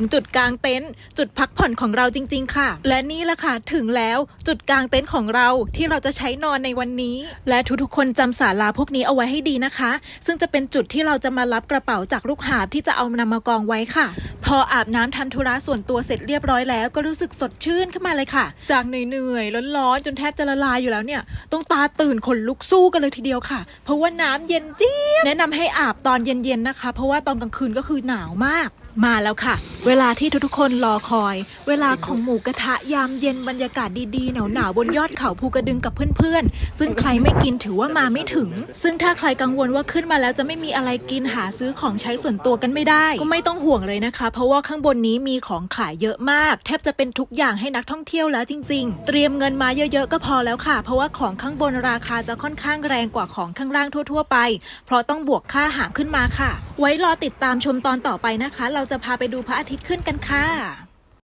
ถึงจุดกลางเต็นท์จุดพักผ่อนของเราจริง ๆ ค่ะ และนี่แหละค่ะถึงแล้วจุดกลางเต็นท์ของเราที่เราจะใช้นอนในวันนี้ และทุกๆคนจำศาลาพวกนี้เอาไว้ให้ดีนะคะ ซึ่งจะเป็นจุดที่เราจะมารับกระเป๋าจากลูกหาบที่จะเอานำมากองไว้ค่ะ พออาบน้ำทำธุระส่วนตัวเสร็จเรียบร้อยแล้ว ก็รู้สึกสดชื่นขึ้นมาเลยค่ะ จากเหนื่อยๆร้อนๆจนแทบจะละลายอยู่แล้วเนี่ยต้องตาตื่นขนลุกสู้กันเลยทีเดียวค่ะ เพราะว่าน้ำเย็นจี๊ด แนะนำให้อาบตอนเย็นๆนะคะ เพราะว่าตอนกลางคืนก็คือหนาวมาก มาแล้วค่ะ เวลาที่ทุกๆคนรอคอย เวลาของหมูกระทะยามเย็นบรรยากาศดีๆหนาวๆบนยอดเขาภูกระดึงกับเพื่อนๆ ซึ่งใครไม่กินถือว่ามาไม่ถึง ซึ่งถ้าใครกังวลว่าขึ้นมาแล้วจะไม่มีอะไรกินหาซื้อของใช้ส่วนตัวกันไม่ได้ ก็ไม่ต้องห่วงเลยนะคะ เพราะว่าข้างบนนี้มีของขายเยอะมาก แทบจะเป็นทุกอย่างให้นักท่องเที่ยวแล้วจริง ๆ เตรียมเงินมาเยอะๆก็พอแล้วค่ะ เพราะว่าของข้างบนราคาจะค่อนข้างแรงกว่าของข้างล่างทั่ว ๆ ไป เพราะต้องบวกค่าหางขึ้นมาค่ะ ไว้รอติดตามชมตอนต่อไปนะคะ เราจะพาไปดูพระอาทิตย์ขึ้นกันค่ะ